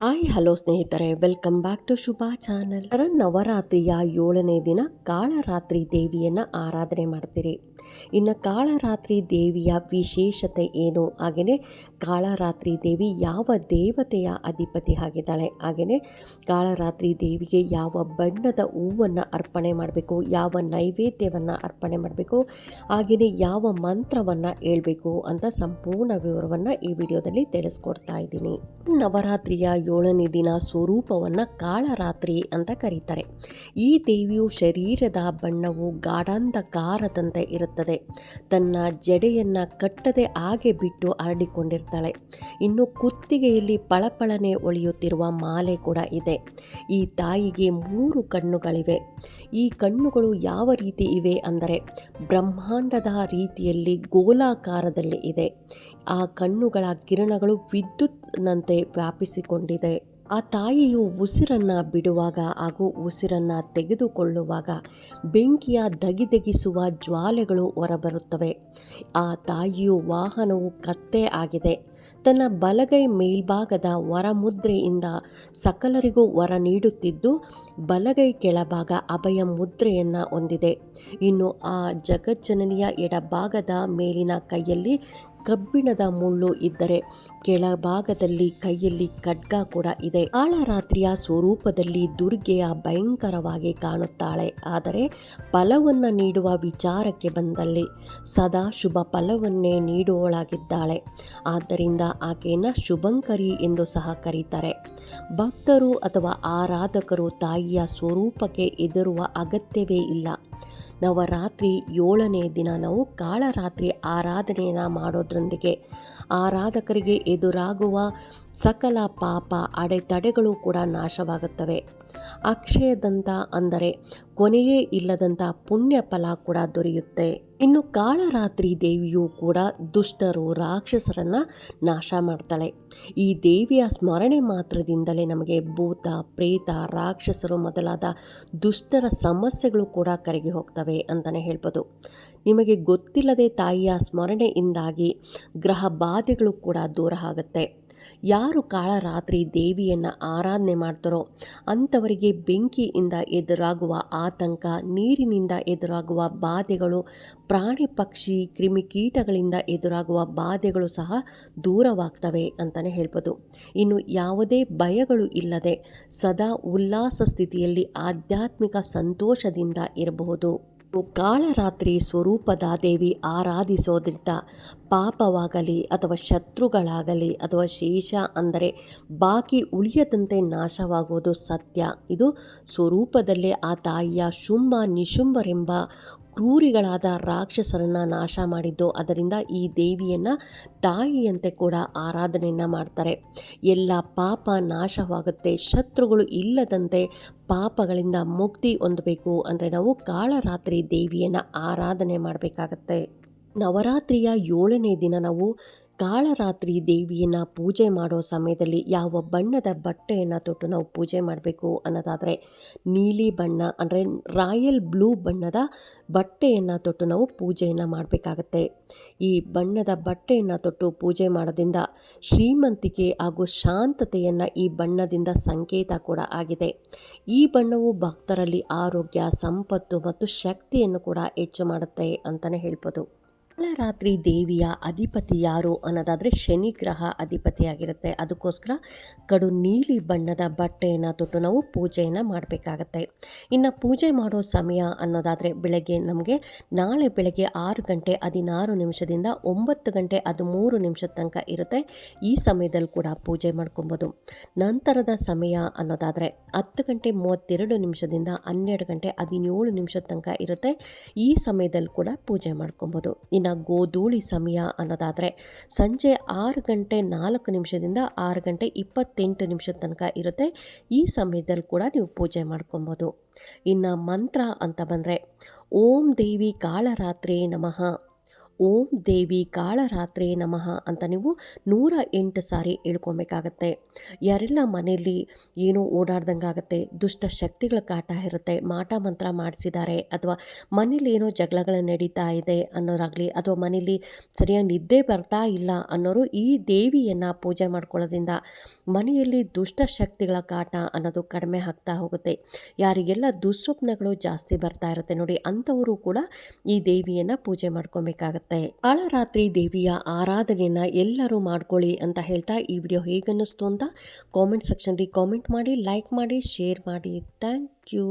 Hi, hello ಸ್ನೇಹಿತರೆ. Welcome back to Shubha channel. ನವರಾತ್ರಿಯ ಏಳನೇ ದಿನ ಕಾಳರಾತ್ರಿ ದೇವಿಯನ್ನು ಆರಾಧನೆ ಮಾಡ್ತೀರಿ. ಇನ್ನು ಕಾಳರಾತ್ರಿ ದೇವಿಯ ವಿಶೇಷತೆ ಏನು? ಹಾಗೆಯೇ ಕಾಳರಾತ್ರಿ ದೇವಿ ಯಾವ ದೇವತೆಯ ಅಧಿಪತಿ ಆಗಿದ್ದಾಳೆ? ಹಾಗೆಯೇ ಕಾಳರಾತ್ರಿ ದೇವಿಗೆ ಯಾವ ಬಣ್ಣದ ಹೂವನ್ನು ಅರ್ಪಣೆ ಮಾಡಬೇಕು? ಯಾವ ನೈವೇದ್ಯವನ್ನು ಅರ್ಪಣೆ ಮಾಡಬೇಕು? ಹಾಗೆಯೇ ಯಾವ ಮಂತ್ರವನ್ನು ಹೇಳಬೇಕು ಅಂತ ಸಂಪೂರ್ಣ ವಿವರವನ್ನು ಈ ವಿಡಿಯೋದಲ್ಲಿ ತಿಳಿಸ್ಕೊಡ್ತಾ ಇದ್ದೀನಿ. ನವರಾತ್ರಿಯ ಏಳನೇ ದಿನ ಸ್ವರೂಪವನ್ನು ಕಾಳರಾತ್ರಿ ಅಂತ ಕರೀತಾರೆ. ಈ ದೇವಿಯು ಶರೀರದ ಬಣ್ಣವು ಗಾಢಾಂಧಕಾರದಂತೆ ಇರುತ್ತದೆ. ತನ್ನ ಜಡೆಯನ್ನು ಕಟ್ಟದೆ ಹಾಗೆ ಬಿಟ್ಟು ಹರಡಿಕೊಂಡಿರ್ತಾಳೆ. ಇನ್ನು ಕುತ್ತಿಗೆಯಲ್ಲಿ ಪಳಪಳನೆ ಒಳೆಯುತ್ತಿರುವ ಮಾಲೆ ಕೂಡ ಇದೆ. ಈ ತಾಯಿಗೆ ಮೂರು ಕಣ್ಣುಗಳಿವೆ. ಈ ಕಣ್ಣುಗಳು ಯಾವ ರೀತಿ ಇವೆ ಅಂದರೆ ಬ್ರಹ್ಮಾಂಡದ ರೀತಿಯಲ್ಲಿ ಗೋಲಾಕಾರದಲ್ಲಿ ಇದೆ. ಆ ಕಣ್ಣುಗಳ ಕಿರಣಗಳು ವಿದ್ಯುತ್ನಂತೆ ವ್ಯಾಪಿಸಿಕೊಂಡಿದೆ. ಆ ತಾಯಿಯು ಉಸಿರನ್ನು ಬಿಡುವಾಗ ಹಾಗೂ ಉಸಿರನ್ನು ತೆಗೆದುಕೊಳ್ಳುವಾಗ ಬೆಂಕಿಯ ದಗಿದಗಿಸುವ ಜ್ವಾಲೆಗಳು ಹೊರಬರುತ್ತವೆ. ಆ ತಾಯಿಯು ವಾಹನವು ಕತ್ತೆ ಆಗಿದೆ. ತನ್ನ ಬಲಗೈ ಮೇಲ್ಭಾಗದ ವರಮುದ್ರೆಯಿಂದ ಸಕಲರಿಗೂ ವರ ನೀಡುತ್ತಿದ್ದು, ಬಲಗೈ ಕೆಳಭಾಗ ಅಭಯ ಮುದ್ರೆಯನ್ನು ಹೊಂದಿದೆ. ಇನ್ನು ಆ ಜಗಜ್ಜನನಿಯ ಎಡಭಾಗದ ಮೇಲಿನ ಕೈಯಲ್ಲಿ ಕಬ್ಬಿಣದ ಮುಳ್ಳು ಇದ್ದರೆ ಕೆಳಭಾಗದಲ್ಲಿ ಕೈಯಲ್ಲಿ ಖಡ್ಗ ಕೂಡ ಇದೆ. ಕಾಳರಾತ್ರಿಯ ಸ್ವರೂಪದಲ್ಲಿ ದುರ್ಗೆಯ ಭಯಂಕರವಾಗಿ ಕಾಣುತ್ತಾಳೆ. ಆದರೆ ಫಲವನ್ನು ನೀಡುವ ವಿಚಾರಕ್ಕೆ ಬಂದಲ್ಲಿ ಸದಾ ಶುಭ ಫಲವನ್ನೇ ನೀಡುವಳಾಗಿದ್ದಾಳೆ. ಆದ್ದರಿಂದ ಆಕೆಯನ್ನು ಶುಭಂಕರಿ ಎಂದು ಸಹ ಕರೀತಾರೆ. ಭಕ್ತರು ಅಥವಾ ಆರಾಧಕರು ತಾಯಿಯ ಸ್ವರೂಪಕ್ಕೆ ಎದುರುವ ಅಗತ್ಯವೇ ಇಲ್ಲ. ನವರಾತ್ರಿ ಏಳನೇ ದಿನ ನಾವು ಕಾಳರಾತ್ರಿ ಆರಾಧನೆಯನ್ನು ಮಾಡೋದ್ರೊಂದಿಗೆ ಆರಾಧಕರಿಗೆ ಎದುರಾಗುವ ಸಕಲ ಪಾಪ ಅಡೆತಡೆಗಳು ಕೂಡ ನಾಶವಾಗುತ್ತವೆ. ಅಕ್ಷಯದಂತ ಅಂದರೆ ಕೊನೆಯೇ ಇಲ್ಲದಂಥ ಪುಣ್ಯ ಫಲ ಕೂಡ ದೊರೆಯುತ್ತೆ. ಇನ್ನು ಕಾಳರಾತ್ರಿ ದೇವಿಯು ಕೂಡ ದುಷ್ಟರು, ರಾಕ್ಷಸರನ್ನ ನಾಶ ಮಾಡ್ತಾಳೆ. ಈ ದೇವಿಯ ಸ್ಮರಣೆ ಮಾತ್ರದಿಂದಲೇ ನಮಗೆ ಭೂತ, ಪ್ರೇತ, ರಾಕ್ಷಸರು ಮೊದಲಾದ ದುಷ್ಟರ ಸಮಸ್ಯೆಗಳು ಕೂಡ ಕರಗಿ ಹೋಗ್ತವೆ ಅಂತಲೇ ಹೇಳ್ಬೋದು. ನಿಮಗೆ ಗೊತ್ತಿಲ್ಲದೆ ತಾಯಿಯ ಸ್ಮರಣೆಯಿಂದಾಗಿ ಗ್ರಹ ಬಾಧೆಗಳು ಕೂಡ ದೂರ ಆಗುತ್ತೆ. ಯಾರು ಕಾಳರಾತ್ರಿ ದೇವಿಯನ್ನು ಆರಾಧನೆ ಮಾಡ್ತಾರೋ ಅಂಥವರಿಗೆ ಬೆಂಕಿಯಿಂದ ಎದುರಾಗುವ ಆತಂಕ, ನೀರಿನಿಂದ ಎದುರಾಗುವ ಬಾಧೆಗಳು, ಪ್ರಾಣಿ ಪಕ್ಷಿ ಕ್ರಿಮಿಕೀಟಗಳಿಂದ ಎದುರಾಗುವ ಬಾಧೆಗಳು ಸಹ ದೂರವಾಗ್ತವೆ ಅಂತಲೇ ಹೇಳ್ಬೋದು. ಇನ್ನು ಯಾವುದೇ ಭಯಗಳು ಇಲ್ಲದೆ ಸದಾ ಉಲ್ಲಾಸ ಸ್ಥಿತಿಯಲ್ಲಿ ಆಧ್ಯಾತ್ಮಿಕ ಸಂತೋಷದಿಂದ ಇರಬಹುದು. ಕಾಳರಾತ್ರಿ ಸ್ವರೂಪದ ದೇವಿ ಆರಾಧಿಸೋದ್ರಿಂದ ಪಾಪವಾಗಲಿ ಅಥವಾ ಶತ್ರುಗಳಾಗಲಿ ಅಥವಾ ಶೇಷ ಅಂದರೆ ಬಾಕಿ ಉಳಿಯದಂತೆ ನಾಶವಾಗುವುದು ಸತ್ಯ. ಇದು ಸ್ವರೂಪದಲ್ಲೇ ಆ ತಾಯಿಯ ಶುಂಭ ನಿಶುಂಭರೆಂಬ ಕ್ರೂರಿಗಳಾದ ರಾಕ್ಷಸರನ್ನು ನಾಶ ಮಾಡಿದ್ದು. ಅದರಿಂದ ಈ ದೇವಿಯನ್ನು ತಾಯಿಯಂತೆ ಕೂಡ ಆರಾಧನೆಯನ್ನು ಮಾಡ್ತಾರೆ. ಎಲ್ಲ ಪಾಪ ನಾಶವಾಗುತ್ತೆ. ಶತ್ರುಗಳು ಇಲ್ಲದಂತೆ ಪಾಪಗಳಿಂದ ಮುಕ್ತಿ ಹೊಂದಬೇಕು ಅಂದರೆ ನಾವು ಕಾಳರಾತ್ರಿ ದೇವಿಯನ್ನು ಆರಾಧನೆ ಮಾಡಬೇಕಾಗತ್ತೆ. ನವರಾತ್ರಿಯ ಏಳನೇ ದಿನ ನಾವು ಕಾಳರಾತ್ರಿ ದೇವಿಯನ್ನು ಪೂಜೆ ಮಾಡೋ ಸಮಯದಲ್ಲಿ ಯಾವ ಬಣ್ಣದ ಬಟ್ಟೆಯನ್ನು ತೊಟ್ಟು ನಾವು ಪೂಜೆ ಮಾಡಬೇಕು ಅನ್ನೋದಾದರೆ ನೀಲಿ ಬಣ್ಣ, ಅಂದರೆ ರಾಯಲ್ ಬ್ಲೂ ಬಣ್ಣದ ಬಟ್ಟೆಯನ್ನು ತೊಟ್ಟು ನಾವು ಪೂಜೆಯನ್ನು ಮಾಡಬೇಕಾಗತ್ತೆ. ಈ ಬಣ್ಣದ ಬಟ್ಟೆಯನ್ನು ತೊಟ್ಟು ಪೂಜೆ ಮಾಡೋದ್ರಿಂದ ಶ್ರೀಮಂತಿಕೆ ಹಾಗೂ ಶಾಂತತೆಯನ್ನು ಈ ಬಣ್ಣದಿಂದ ಸಂಕೇತ ಕೂಡ ಆಗಿದೆ. ಈ ಬಣ್ಣವು ಭಕ್ತರಲ್ಲಿ ಆರೋಗ್ಯ, ಸಂಪತ್ತು ಮತ್ತು ಶಕ್ತಿಯನ್ನು ಕೂಡ ಹೆಚ್ಚು ಮಾಡುತ್ತೆ ಅಂತಲೇ ಹೇಳ್ಬೋದು. ಕಾಳರಾತ್ರಿ ದೇವಿಯ ಅಧಿಪತಿ ಯಾರು ಅನ್ನೋದಾದರೆ ಶನಿ ಗ್ರಹ ಅಧಿಪತಿಯಾಗಿರುತ್ತೆ. ಅದಕ್ಕೋಸ್ಕರ ಕಡು ನೀಲಿ ಬಣ್ಣದ ಬಟ್ಟೆಯನ್ನು ತೊಟ್ಟು ನಾವು ಪೂಜೆಯನ್ನು ಮಾಡಬೇಕಾಗತ್ತೆ. ಇನ್ನು ಪೂಜೆ ಮಾಡೋ ಸಮಯ ಅನ್ನೋದಾದರೆ ಬೆಳಗ್ಗೆ ನಮಗೆ ನಾಳೆ ಬೆಳಗ್ಗೆ ಆರು ಗಂಟೆ ಹದಿನಾರು ನಿಮಿಷದಿಂದ ಒಂಬತ್ತು ಗಂಟೆ ಹದಿಮೂರು ನಿಮಿಷದ ತನಕ ಇರುತ್ತೆ. ಈ ಸಮಯದಲ್ಲಿ ಕೂಡ ಪೂಜೆ ಮಾಡ್ಕೊಬೋದು. ನಂತರದ ಸಮಯ ಅನ್ನೋದಾದರೆ ಹತ್ತು ಗಂಟೆ ಮೂವತ್ತೆರಡು ನಿಮಿಷದಿಂದ ಹನ್ನೆರಡು ಗಂಟೆ ಹದಿನೇಳು ನಿಮಿಷದ ತನಕ ಇರುತ್ತೆ. ಈ ಸಮಯದಲ್ಲಿ ಕೂಡ ಪೂಜೆ ಮಾಡ್ಕೊಬೋದು. ಇನ್ನು ಗೋಧೂಳಿ ಸಮಯ ಅನ್ನೋದಾದರೆ ಸಂಜೆ ಆರು ಗಂಟೆ ನಾಲ್ಕು ನಿಮಿಷದಿಂದ ಆರು ಗಂಟೆ ಇಪ್ಪತ್ತೆಂಟು ನಿಮಿಷದ ತನಕ ಇರುತ್ತೆ. ಈ ಸಮಯದಲ್ಲಿ ಕೂಡ ನೀವು ಪೂಜೆ ಮಾಡ್ಕೊಬೋದು. ಇನ್ನು ಮಂತ್ರ ಅಂತ ಬಂದರೆ, ಓಂ ದೇವಿ ಕಾಳರಾತ್ರಿ ನಮಃ. ಓಂ ದೇವಿ ಕಾಳರಾತ್ರಿ ನಮಃ ಅಂತ ನೀವು ನೂರ ಎಂಟು ಸಾರಿ ಹೇಳ್ಕೊಬೇಕಾಗತ್ತೆ. ಯಾರೆಲ್ಲ ಮನೆಯಲ್ಲಿ ಏನೋ ಓಡಾಡ್ದಂಗೆ ಆಗುತ್ತೆ ದುಷ್ಟ ಶಕ್ತಿಗಳ ಕಾಟ ಇರುತ್ತೆ, ಮಾಟ ಮಂತ್ರ ಮಾಡಿಸಿದ್ದಾರೆ, ಅಥವಾ ಮನೇಲಿ ಏನೋ ಜಗಳಗಳು ನಡೀತಾ ಇದೆ ಅನ್ನೋರಾಗಲಿ, ಅಥವಾ ಮನೇಲಿ ಸರಿಯಾಗಿ ನಿದ್ದೆ ಬರ್ತಾ ಇಲ್ಲ ಅನ್ನೋರು ಈ ದೇವಿಯನ್ನು ಪೂಜೆ ಮಾಡ್ಕೊಳ್ಳೋದ್ರಿಂದ ಮನೆಯಲ್ಲಿ ದುಷ್ಟ ಶಕ್ತಿಗಳ ಕಾಟ ಅನ್ನೋದು ಕಡಿಮೆ ಆಗ್ತಾ ಹೋಗುತ್ತೆ. ಯಾರಿಗೆಲ್ಲ ದುಸ್ವಪ್ನಗಳು ಜಾಸ್ತಿ ಬರ್ತಾ ಇರುತ್ತೆ ನೋಡಿ, ಅಂಥವರು ಕೂಡ ಈ ದೇವಿಯನ್ನು ಪೂಜೆ ಮಾಡ್ಕೊಬೇಕಾಗತ್ತೆ. ಕಾಳರಾತ್ರಿ ದೇವಿಯ ಆರಾಧನೆಯನ್ನ ಎಲ್ಲರೂ ಮಾಡ್ಕೊಳ್ಳಿ ಅಂತ ಹೇಳ್ತಾ ಈ ವಿಡಿಯೋ ಹೇಗನ್ನಿಸ್ತು ಅಂತ ಕಾಮೆಂಟ್ ಸೆಕ್ಷನ್ ಕಾಮೆಂಟ್ ಮಾಡಿ, ಲೈಕ್ ಮಾಡಿ, ಶೇರ್ ಮಾಡಿ. Thank you.